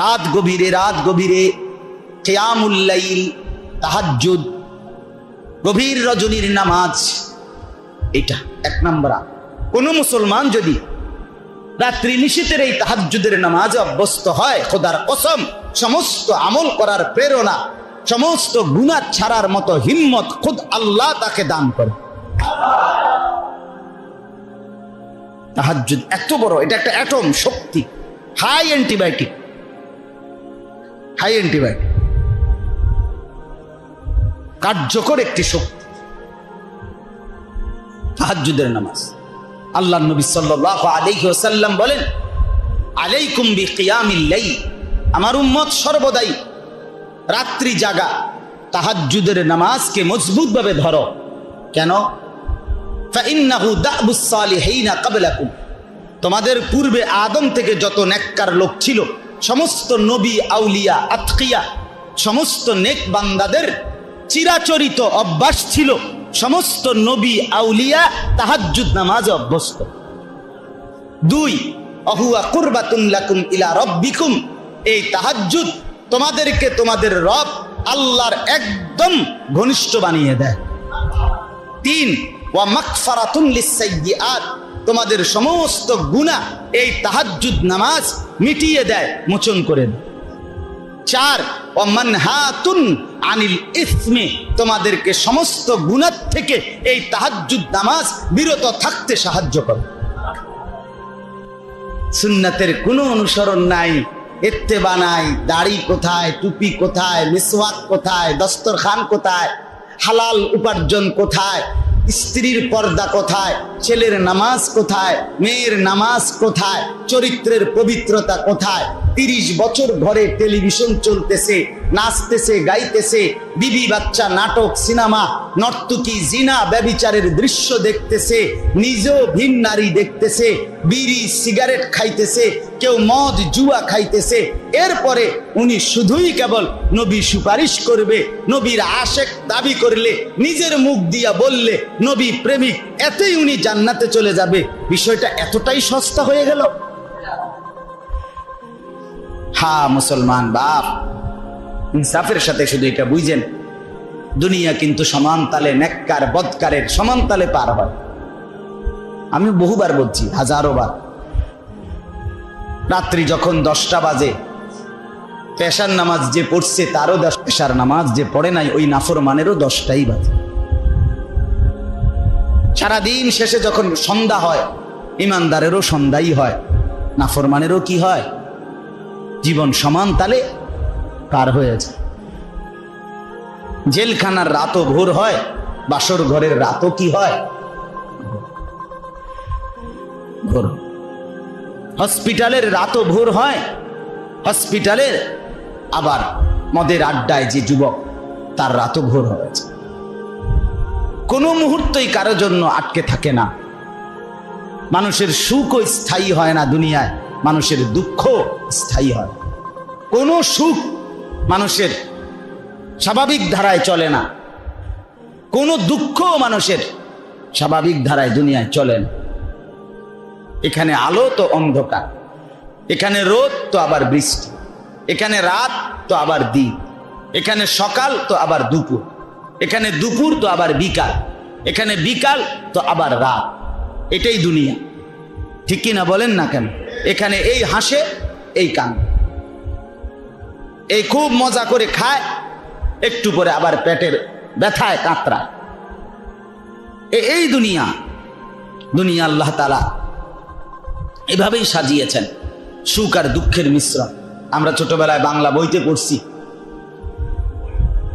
রাত গভীরে রাত গভীরে কেয়ামুল্লাইল তাহাজ্জুদ, গভীর রজনীর নামাজ। এটা এক নম্বর কোন মুসলমান যদি রাত্রি নিশীতের এই তাহাজ্জুদের নামাজে অভ্যস্ত হয়, খোদার কসম, সমস্ত আমল করার প্রেরণা, সমস্ত গুণা ছাড়ার মতো হিম্মত খুদ আল্লাহ তাকে দান করে। তাহাজ্জুদ এত বড়, এটা একটা অ্যাটম শক্তি হাই অ্যান্টিবায়োটিক হাই অ্যান্টিবায়োটিক। কার্যকর একটি শক্তি। তাহাজ্জুদের নামাজ। আল্লাহ নবী সাল্লাল্লাহু আলাইহি ওয়াসাল্লাম বলেন, আলাইকুম বিকিয়ামিল লাইল। আমার উম্মত সর্বদাই রাত্রি জাগা, তাহাজ্জুদের নামাজকে মজবুতভাবে ধরো। কেন? তোমাদের পূর্বে আদম থেকে যত নেককার লোক ছিল সমস্ত নবী আউলিয়া আতকিয়া, সমস্ত নেক বান্দাদের চিরাচরিত অভ্যাস ছিল, সমস্ত নবী আউলিয়া তাহাজ্জুদ নামাজে অভ্যস্ত। দুই, অহুয়া কুরবাতুন লাকুম ইলা রব্বিকুম, এই তাহাজ্জুদ তোমাদেরকে তোমাদের রব আল্লাহর একদম ঘনিষ্ঠ বানিয়ে দেয়। তিন, ওয়া মাগফারাতুন লিসাইয়্যাত তোমাদের সমস্ত গুনাহ এই তাহাজ্জুদ নামাজ মিটিয়ে দেয়, মোচন করে চার আনিল ইসমে, তোমাদেরকে সমস্ত গুণার থেকে এই তাহাজ্জুদ নামাজ বিরত থাকতে সাহায্য করে। সুন্নাতের কোনো অনুসরণ নাই এত্তেবা নাই, দাড়ি কোথায়, টুপি কোথায়, মিসওয়াক কোথায়, দস্তরখান কোথায়, হালাল উপার্জন কোথায় স্ত্রীর পর্দা কোথায়? ছেলের নামাজ কোথায়? মেয়ের নামাজ কোথায়? চরিত্রের পবিত্রতা কোথায়? তিরিশ বছর ঘরে টেলিভিশন চলতেছে, নাচতেছে, গাইতেছে, বিবি বাচ্চা, নাটক, সিনেমা, নর্তকী জিনা ব্যবিচারের দৃশ্য দেখতেছে, নিজেও ভিন নারী দেখতেছে, বিড়ি, সিগারেট খাইতেছে, কেউ মদ, জুয়া খাইতেছে। এরপরে উনি শুধুই কেবল নবী সুপারিশ করবে, নবীর আশেক দাবি করলে, নিজের মুখ দিয়া বললে, নবী প্রেমিক, এতেই উনি জান্নাতে চলে যাবে। বিষয়টা এতটাই সস্তা হয়ে গেল। হা মুসলমান বাপ। ইনসাফের সাথে শুধু এটা বুঝেন, দুনিয়া কিন্তু সমান তালে নেককার, বদকারের সমান তালে পার হয়। আমি বহুবার বলছি, হাজারো বার। রাত্রি যখন দশটা বাজে, পেশার নামাজ যে পড়ছে তারও দশ পেশার নামাজ যে পড়ে নাই, ওই নাফর মানেরও দশটাই বাজে। সারাদিন শেষে যখন সন্ধ্যা হয়, ইমানদারেরও সন্ধ্যাই হয়, নাফরমানেরও কি হয়? জীবন সমান তালে পার হয়ে যায়। জেলখানার রাতও ভোর হয়, বাসর ঘরের রাতও কি হয়? ভোর। হসপিটালের রাতও ভোর হয়, হসপিটালের আবার মদের আড্ডায় যে যুবক, তার রাতও ভোর হয়েছে কোনো মুহূর্তই কারও জন্য আটকে থাকে না। মানুষের সুখও স্থায়ী হয় না দুনিয়ায়। মানুষের দুঃখ স্থায়ী হয়। কোনো সুখ মানুষের স্বাভাবিক ধারায় চলে না। কোনো দুঃখ মানুষের স্বাভাবিক ধারায় দুনিয়ায় চলে না। এখানে আলো তো অন্ধকার, এখানে রোদ তো আবার বৃষ্টি, এখানে রাত তো আবার দিন, এখানে সকাল তো আবার দুপুর, এখানে দুপুর তো আবার বিকাল, এখানে বিকাল তো আবার রাত। এটাই দুনিয়া। ঠিক কি না বলেন না কেন? এখানে এই হাসে, এই কান। এই খুব মজা করে খায়, একটু পরে আবার পেটের ব্যথায় কাঁতরায়। এই দুনিয়া দুনিয়া আল্লাহ তালা এভাবেই সাজিয়েছেন, সুখ আর দুঃখের মিশ্রণ। আমরা ছোটবেলায় বাংলা বইতে পড়ছি।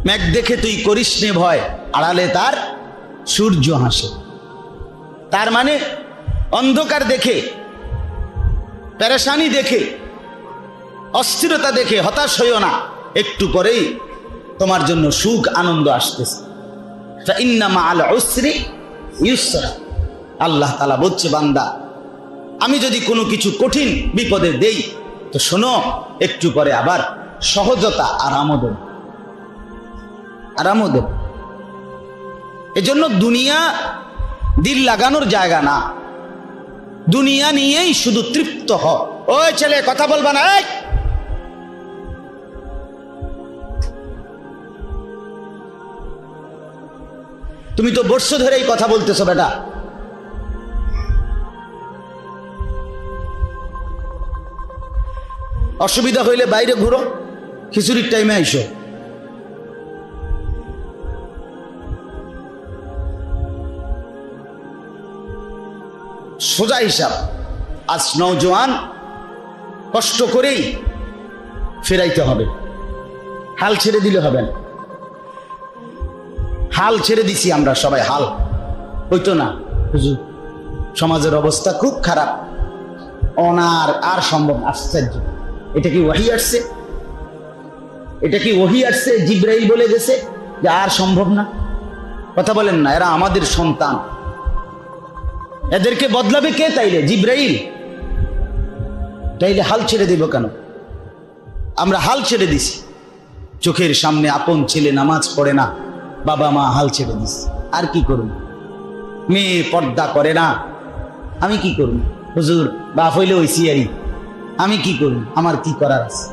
মেঘ দেখে তুই করিস নে ভয়, আড়ালে তার সূর্য হাসে। তার মানে অন্ধকার দেখে পেরেশানি দেখে, অস্থিরতা দেখে, হতাশ হইও না। একটু পরেই তোমার জন্য সুখ, আনন্দ আসতেছে। ফাইন্নামা আল উসরি ইউসরা। আল্লাহ তালা বলছে, বান্দা, আমি যদি কোনো কিছু কঠিন বিপদে দেই, তো শোনো, একটু পরে আবার সহজতা আরামও দেব আরামও দেব এজন্য দুনিয়া দিল লাগানোর জায়গা না। দুনিয়া নিয়েই শুধু তৃপ্ত হ। ওই ছেলে, কথা বলবা না তুমি তো বর্ষ ধরেই কথা বলতেছো, বেটা। অসুবিধা হইলে বাইরে ঘুরো, খিচুড়ির টাইমে আইসো। সোজা হিসাব। আজ নৌজওয়ান কষ্ট করেই ফেরাইতে হবে। হাল ছেড়ে দিলে হবে না। হাল ছেড়ে দিছি আমরা সবাই, হাল। হইতো না। সমাজের অবস্থা খুব খারাপ। অনার আর সম্ভব আশ্চর্য। এটা কি ওয়াহি আসছে? এটা কি ওহি আসছে? জিব্রাইল বলে গেছে যে আর সম্ভব না? কথা বলেন না, এরা আমাদের সন্তান। এদেরকে বদলাবে কে তাইলে? জিব্রাইল? তাইলে হাল ছেড়ে দিব কেন? আমরা হাল ছেড়ে দিছি। চোখের সামনে আপন ছেলে নামাজ পড়ে না, বাবা মা হাল ছেড়ে দিস আর কি করুন মেয়ে পর্দা করে না। আমি কি করুন হুজুর, বাপ হইলে ওইসি আরি আমি কি করুন আমার কি করার আছে?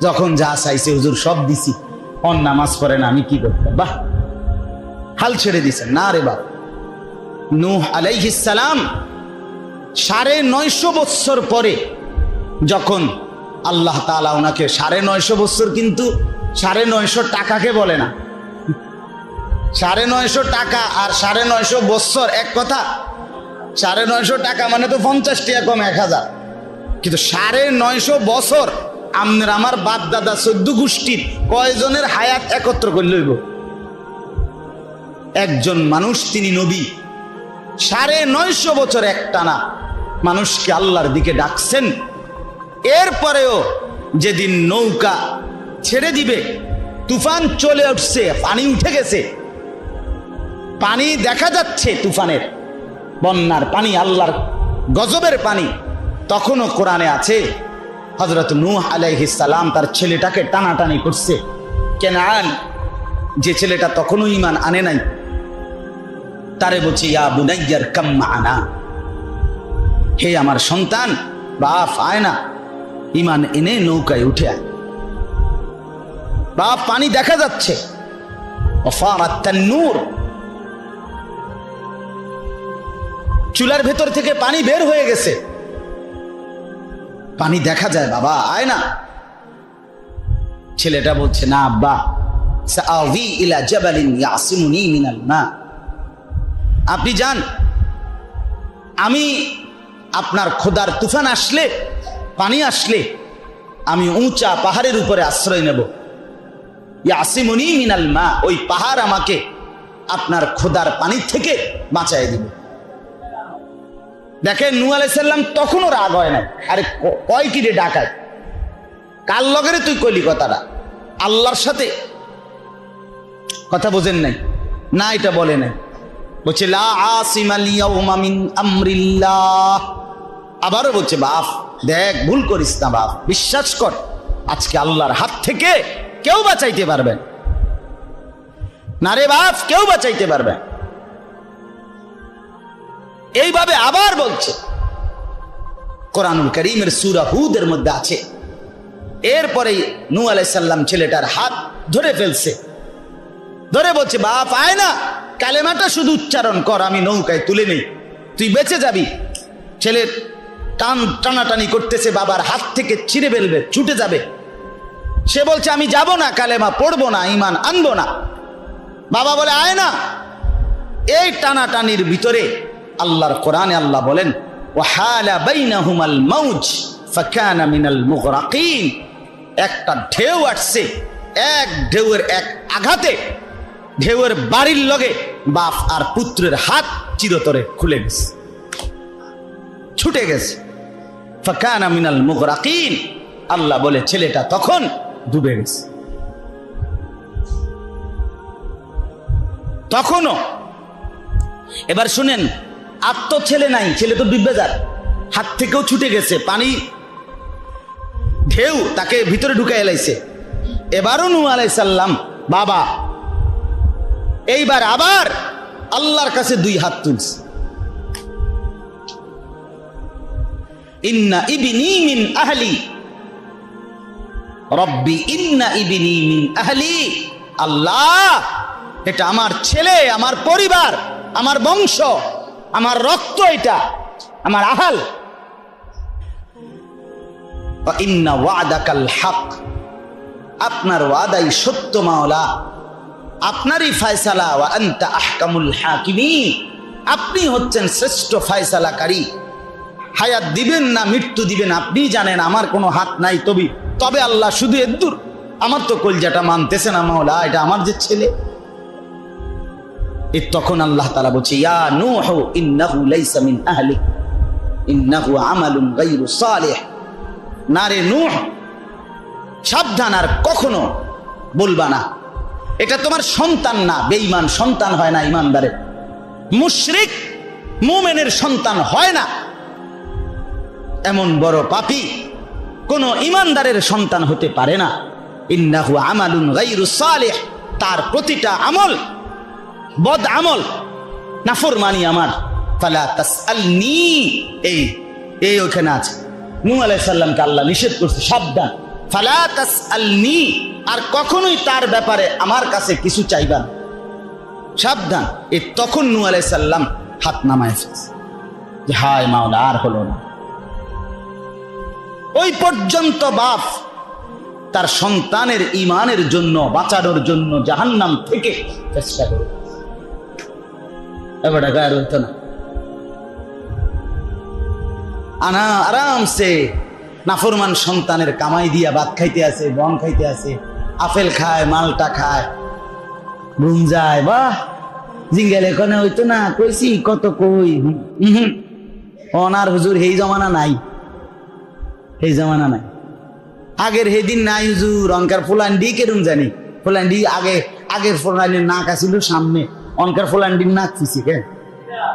যখন যা চাইছে হুজুর, সব দিছি। অন নামাজ পড়ে না, আমি কি করতাম বাহ! হাল ছেড়ে দিছেন না রে বাপ। নূহ আলাইহিস সালাম সাড়ে নয়শো বৎসর পরে যখন আল্লাহ তাআলা ওনাকে সাড়ে নয়শো বৎসর কিন্তু সাড়ে নয়শো টাকাকে বলে না। সাড়ে নয়শো টাকা আর সাড়ে নয়শো বৎসর এক কথা। সাড়ে নয়শো টাকা মানে তো পঞ্চাশ টাকা কম এক হাজার। কিন্তু সাড়ে নয়শো বছর আমনের আমার বাপ দাদা চোদ্দ গোষ্ঠীর কয়জনের হায়াত একত্র করে লইব একজন মানুষ, তিনি নবী। সাড়ে নয়শো বছর একটানা মানুষকে আল্লাহর দিকে ডাকছেন। এরপরেও যেদিন নৌকা ছেড়ে দিবে, তুফান চলে উঠছে, পানি উঠে গেছে। পানি দেখা যাচ্ছে তুফানের, বন্যার পানি, আল্লাহর গজবের পানি। তখনও কোরআনে আছে হজরত নূহ সালাম তার ছেলেটাকে টানাটানি করছে। কেনান, যে ছেলেটা তখনও ইমান আনে নাই। তারে বলছে, ইয়া বুনাইয়ার কাম্মা হে আমার সন্তান, বাপ আয় না ইমান এনে নৌকায় উঠে আয়। বাপ, পানি দেখা যাচ্ছে। নূর। চুলার ভেতর থেকে পানি বের হয়ে গেছে। পানি দেখা যায়, বাবা, আয় না। ছেলেটা বলছে, না, আব্বা ইলা জাবালিন ইয়াসিমুনি মিনাল মা। আপনি যান। আমি আপনার খোদার তুফান আসলে, পানি আসলে, আমি উঁচা পাহাড়ের উপরে আশ্রয় নেব। ইয়াসিমুনি মিনাল মা, ওই পাহাড় আমাকে আপনার খোদার পানি থেকে বাঁচাই দিবে। দেখেন নু আলাইসাল্লাম তখনও রাগ হয় নাই। আরে কয় কি রে ডাকায় কার লগেরে তুই কইলি কথাটা? আল্লাহর সাথে? কথা বোঝেন নাই? না, এটা বলে নাই। বলছে আবারও বলছে, বাপ, দেখ, ভুল করিস না বাপ, বিশ্বাস কর, আজকে আল্লাহর হাত থেকে কেউ বাঁচাইতে পারবে। না। রে বাপ, কেউ বাঁচাইতে পারবে এইভাবে আবার বলছে, কোরআনুল করিমের সুরা হুদের মধ্যে আছে। এরপরে নু আলাইসাল্লাম ছেলেটার হাত ধরে ফেলছে। ধরে বলছে, বাপ, আয় না কালেমাটা শুধু উচ্চারণ কর, আমি নৌকায় তুলে নেই। তুই বেঁচে যাবি। ছেলের টান টানাটানি করতেছে, বাবার হাত থেকে ছিঁড়ে ফেলবে, ছুটে যাবে। সে বলছে, আমি যাব না, কালেমা পড়ব না ইমান আনব না। বাবা বলে, আয় না। এই টানাটানির ভিতরে আল্লাহর কোরআনে আল্লাহ বলেন একটা ঢেউ আসছে, এক ঢেউয়ের এক আঘাতে ঢেউয়ের বাড়ির লগে বাপ আর পুত্রের হাত চিরতরে খুলে গেছে। ছুটে গেছে। ফাকানা মিনাল মুগরাকিন। আল্লাহ বলে, ছেলেটা তখন ডুবে গেছে। তখনও, এবার শুনেন, আর তো ছেলে নাই, ছেলে তো ডুববে যার হাত থেকেও ছুটে গেছে, পানি ঢেউ তাকে ভিতরে ঢুকে এলাইছে এবারও নু আলাইসাল্লাম বাবা এইবার আবার আল্লাহর কাছে দুই হাত তুলছে। ইন্না ইবিনি মিন আহলি। রব্বি ইন্না ইবিনি মিন আহলি। আল্লাহ, এটা আমার ছেলে, আমার পরিবার, আমার বংশ, আমার রক্ত এটা, আমার আহাল। ইন্না ওয়াদাকাল হক। আপনার ওয়াদাই সত্য মাওলা। আপনারই ফায়সালা ওয়া আহকামুল হাকিমিন। আপনি হচ্ছেন শ্রেষ্ঠ ফায়সালাকারী। হায়াত দিবেন না, মৃত্যু দিবেন, আপনি জানেন আমার কোনো হাত নাই, তবে তবে আল্লাহ শুধু এদ্দুর আমার তো কলজাটা মানতেছে না মাওলা, এটা আমার যে ছেলে। এ তখন আল্লাহ তালা বলছে, ইয়া নূহু, ইন্নাহু লাইসা মিন আহলিক ইন্নাহু আমালুন গায়রু সালিহ। না রে নূহ, সাবধান আর কখনো বলবা না। এটা তোমার সন্তান না, বেঈমান, সন্তান হয় না ইমানদারের মুশরিক মুমেনের সন্তান হয় না। এমন বড় পাপী কোন ইমানদারের সন্তান হতে পারে না। ইন্নাহু আমালুন গায়রু সালিহ, তার প্রতিটা আমল বদ আমল, নাফরমানি আমার। ফালা তাসআলনি, এই এই ওখানে আছে। নূহ আলাইহিস সালামকে আল্লাহ নিষেধ করছে, সাবধান। ফালা তাসআলনি আর কখনোই তার ব্যাপারে আমার কাছে কিছু চাইবা না। সাবধান, এ তখন নূহ আলাইহিস সালাম হাত নামায় যে হায় মাওলা, আর হলো না। ওই পর্যন্ত বাপ তার সন্তানের ইমানের জন্য, বাঁচানোর জন্য জাহান্নাম থেকে চেষ্টা করে এবার গায়ের হইতো না। আনা আরামসে নাফরমান সন্তানের কামাই দিয়া ভাত খাইতে আছে, বন খাইতে আছে আপেল খায়, মালটা খায় যায়, বাহ, জিঙ্গেল এখানে হইতো না, কইছি, কত কই? অনার হুজুর হেই জমানা নাই এই জমানা নাই। আগের হেদিন নাই হুজুর, অনকার ফুলান্ডি কেরম জানি? ফুলান্ডি আগে, আগের ফুলান্ডির নাক আসিল সামনে, অনকার ফুলান্ডির নাক ফিসি কেন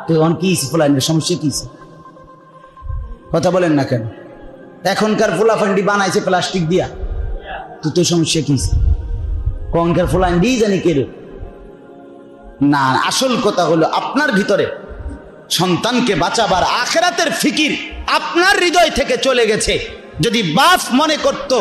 তো অন কি ফুলান্ডির সমস্যা কি কথা বলেন না কেন? এখনকার ফুলাফান্ডি বানাইছে প্লাস্টিক দিয়া। তো সমস্যা কি? কনকার দিয়ে জানি কেরম না, আসল কথা হলো আপনার ভিতরে সন্তানকে বাঁচাবার আখেরাতের ফিকির আপনার হৃদয় থেকে চলে গেছে। যদি বাফ মনে করত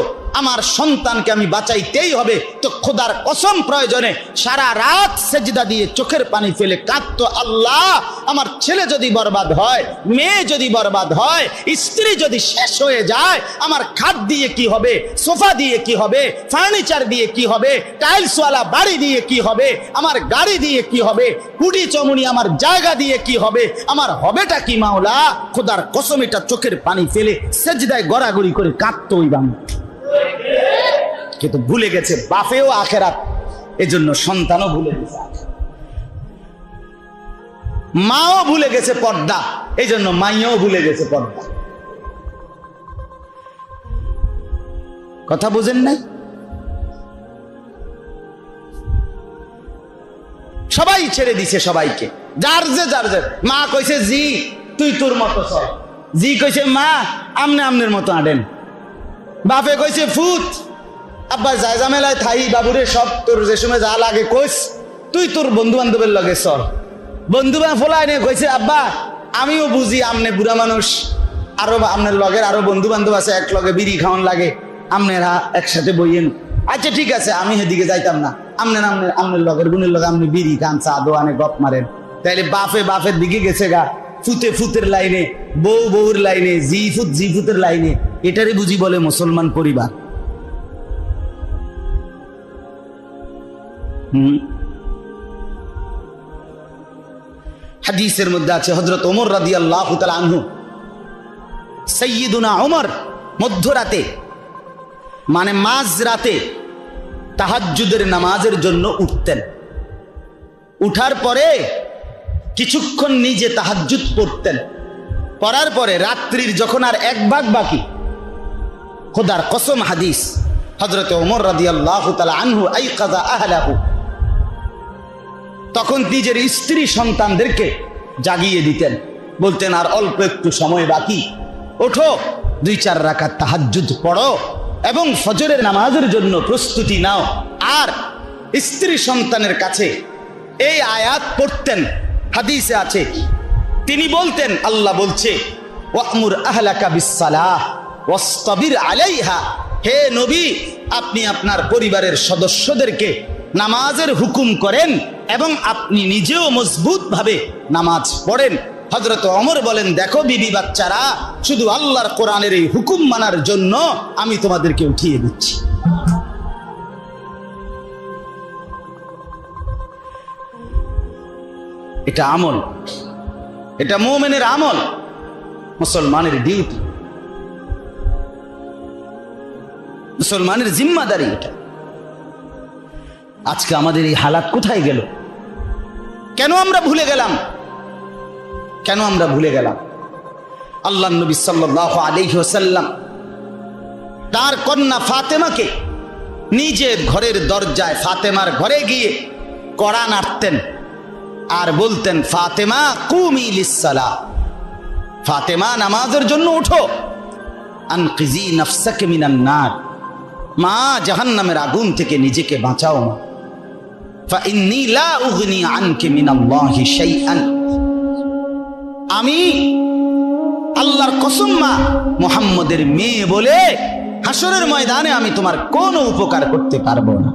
আমার সন্তানকে আমি বাঁচাইতেই হবে। তো খোদার কসম প্রয়োজনে সারা রাত সেজদা দিয়ে চোখের পানি ফেলে কাঁদত আল্লাহ। আমার ছেলে যদি বরবাদ হয়, মেয়ে যদি বরবাদ হয়, স্ত্রী যদি শেষ হয়ে যায়, আমার খাট দিয়ে কি হবে, সোফা দিয়ে কি হবে, ফার্নিচার দিয়ে কি হবে, টাইলসওয়ালা বাড়ি দিয়ে কি হবে, আমার গাড়ি দিয়ে কি হবে, কুটি চমুনি আমার জায়গা দিয়ে কি হবে, আমার হবেটা কি মাওলা? খোদার কসম এটা চোখের পানি ফেলে সেজদায় গড়াগড়ি করে কাঁদত ওই বাংলা কিন্তু ভুলে গেছে, বাপেও আখেরাত, এজন্য সন্তানও ভুলে গেছে। মাও ভুলে গেছে পর্দা এই জন্য মাইয়াও ভুলে গেছে পর্দা। কথা বুঝেন নাই? সবাই ছেড়ে দিছে সবাইকে। যার যে যার যে। মা কইছে, জি, তুই তোর মতো চল। জি কইছে, মা, আমনে আমনের মতো আডেন বাপে কইছে, ফুত, আব্বা যায় জামেলায় থাই, বাবুরে সব তোর যে সময় যা লাগে কইস, তুই তোর বন্ধু বান্ধবের লগে চল। বন্ধু বা ফোলায় কইছে, আব্বা, আমিও বুঝি আমনে বুড়া মানুষ, আরও আমনের লগের আরও বন্ধু বান্ধব আছে, এক লগে বিড়ি খাওয়ান লাগে, আমনেরা একসাথে বইয়েন। আচ্ছা ঠিক আছে, আমি সেদিকে যাইতাম না আমনের আমনের আমনের লগের গুণের লগে আপনি বিড়ি খান, চা দোয়ানে গপ মারেন। তাইলে বাপে বাপের দিকে গেছে গা, ফুতে ফুতের লাইনে, বউ বউর লাইনে, জি ফুত, জি ফুতের লাইনে এটারই বুঝি বলে মুসলমান পরিবার। হাদিসের মধ্যে আছে হজরত ওমর রাদি আল্লাহ আনহু। সৈয়দুনা ওমর মধ্যরাতে মানে মাঝ রাতে তাহাজ্জুদের নামাজের জন্য উঠতেন। উঠার পরে কিছুক্ষণ নিজে তাহাজ্জুদ পড়তেন। পড়ার পরে রাত্রির যখন আর এক ভাগ বাকি খোদার কসম হাদিস। হজরত ওমর রাদি আল্লাহ আনহু আই কাজা আহলাহু। তখন নিজের স্ত্রী সন্তানদেরকে জাগিয়ে দিতেন। বলতেন, আর অল্প একটু সময় বাকি। ওঠো, দুই চার রাখার তাহাজ্জুদ পড়ো এবং ফজরের নামাজের জন্য প্রস্তুতি নাও। আর স্ত্রী সন্তানের কাছে এই আয়াত পড়তেন, হাদিসে আছে। তিনি বলতেন, আল্লাহ বলছে, ওয়ামুর আহলাকা বিসালাহ আলাইহা। হে নবী, আপনি আপনার পরিবারের সদস্যদেরকে নামাজের হুকুম করেন এবং আপনি নিজেও মজবুত ভাবে নামাজ পড়েন। হজরত অমর বলেন, দেখো বিবি বাচ্চারা, শুধু আল্লাহর কোরআনের এই হুকুম মানার জন্য আমি তোমাদেরকে উঠিয়ে দিচ্ছি। এটা আমল। এটা মোমেনের আমল। মুসলমানের ডিউটি। মুসলমানের জিম্মাদারি এটা। আজকে আমাদের এই হালাত কোথায় গেল? কেন আমরা ভুলে গেলাম? কেন আমরা ভুলে গেলাম? আল্লাহ নবী সাল্লাহ আলাইহি ওয়াসাল্লাম তার কন্যা ফাতেমাকে নিজের ঘরের দরজায় ফাতেমার ঘরে গিয়ে কড়া নাড়তেন আর বলতেন, ফাতেমা, কুমি লিসালা ফাতেমা, নামাজের জন্য ওঠো আনকিজি নফসাকে মিনান মা জাহান নামের আগুন থেকে নিজেকে বাঁচাও মা। আমি আল্লাহর কসম মা, মোহাম্মদের মেয়ে বলে হাসরের ময়দানে আমি তোমার কোনো উপকার করতে পারব না।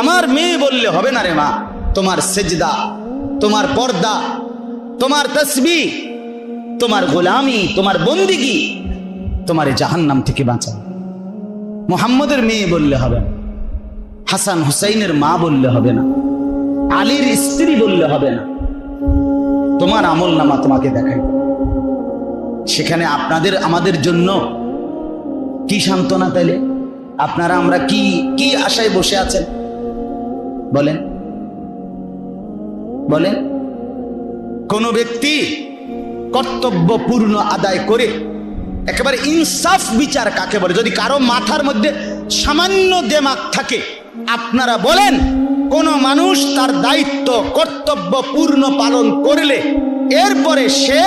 আমার মেয়ে বললে হবে না রে মা, তোমার সেজদা, তোমার পর্দা, তোমার তসবি, তোমার গোলামি, তোমার বন্দিগি তোমার এই জাহান্নাম থেকে বাঁচা মোহাম্মদের মেয়ে বললে হবে না। হাসান হুসাইনের মা বললে হবে না। আলীর স্ত্রী বললে হবে না। তোমার আমল নামা তোমাকে দেখাই। সেখানে আপনাদের, আমাদের জন্য কি সান্ত্বনা তাইলে? আপনারা আমরা কি কি আশায় বসে আছেন? বলেন। বলেন। কোন ব্যক্তি কর্তব্য পূর্ণ আদায় করে একেবারে ইনসাফ বিচার কাকে বলে? যদি কারও মাথার মধ্যে সামান্য দেমাগ থাকে, আপনারা বলেন, কোন মানুষ তার দায়িত্ব, কর্তব্য পূর্ণ পালন করলে এরপরে সে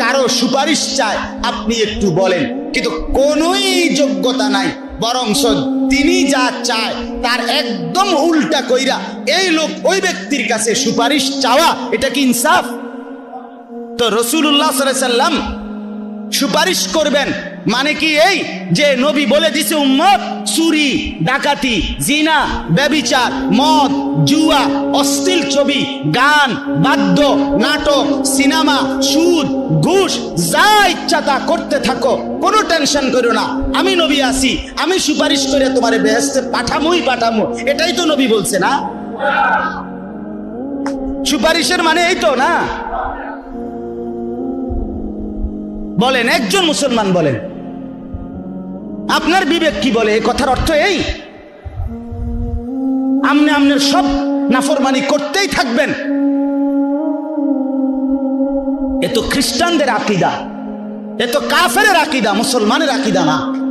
কারও সুপারিশ চায়, আপনি একটু বলেন। কিন্তু কোনোই যোগ্যতা নাই বরং তিনি যা চায়, তার একদম উল্টা কইরা এই লোক ওই ব্যক্তির কাছে সুপারিশ চাওয়া, এটা কি ইনসাফ? তো রসুল্লাহ সাল্লাম সুপারিশ করবেন। মানে কি এই যে নবী বলে দিছে উম্মত, চুরি, ডাকাতি, জিনা, ব্যবিচার, মদ, জুয়া, অশ্লীল ছবি, গান, বাদ্য, নাটক, সিনেমা, সুদ, ঘুষ, যা ইচ্ছা তা করতে থাকো, কোনো টেনশন করো না। আমি নবী আসি আমি সুপারিশ করে তোমার বেহেস্তে পাঠামোই পাঠামো। এটাই তো নবী বলছে না? সুপারিশের মানে এই তো না? বলেন, একজন মুসলমান বলেন। আপনার বিবেক কি বলে? এই কথার অর্থ এই। আমনে আমনের সব নাফরমানি করতেই থাকবেন। এ তো খ্রিস্টানদের আকিদা। এ তো কাফের আকিদা, মুসলমানের আকিদা না।